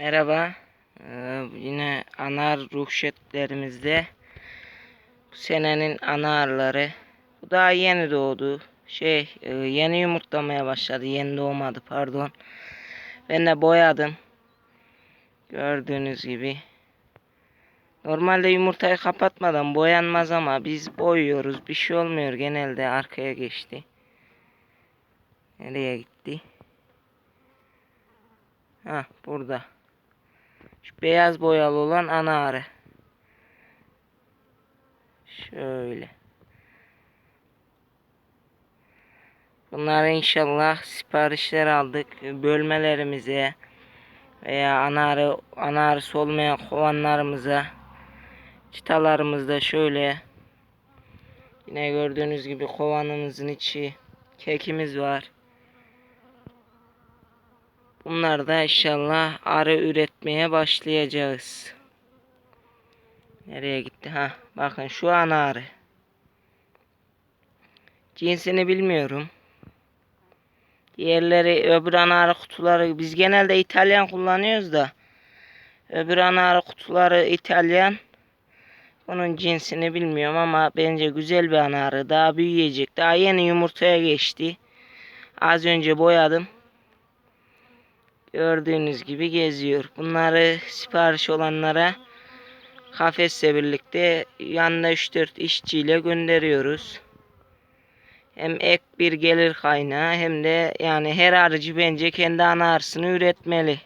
Merhaba. Ee, yine anar ruhşetlerimizde bu senenin anarları. Bu daha yeni doğdu. Şey e, yeni yumurtlamaya başladı. Yeni doğmadı pardon. Ben de boyadım. Gördüğünüz gibi. Normalde yumurtayı kapatmadan boyanmaz ama biz boyuyoruz. Bir şey olmuyor genelde arkaya geçti. Nereye gitti? Ha burada. Şu beyaz boyalı olan ana arı. Şöyle. Bunları inşallah siparişler aldık. Bölmelerimize veya ana arı, ana arısı olmayan kovanlarımıza çıtalarımızda şöyle yine gördüğünüz gibi kovanımızın içi kekimiz var. Bunlar da inşallah arı üretmeye başlayacağız. Nereye gitti? Ha, bakın şu ana arı. Cinsini bilmiyorum. Diğerleri öbür ana arı kutuları biz genelde İtalyan kullanıyoruz da öbür ana arı kutuları İtalyan. Onun cinsini bilmiyorum ama bence güzel bir ana arı. Daha büyüyecek. Daha yeni yumurtaya geçti. Az önce boyadım. Gördüğünüz gibi geziyor. Bunları sipariş olanlara kafesle birlikte yanında 3-4 işçiyle gönderiyoruz. Hem ek bir gelir kaynağı hem de yani her arıcı bence kendi ana arısını üretmeli.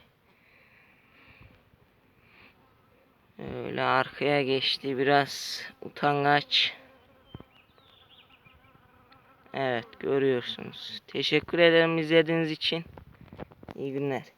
Öyle arkaya geçti biraz utangaç. Evet görüyorsunuz. Teşekkür ederim izlediğiniz için. İyi günler.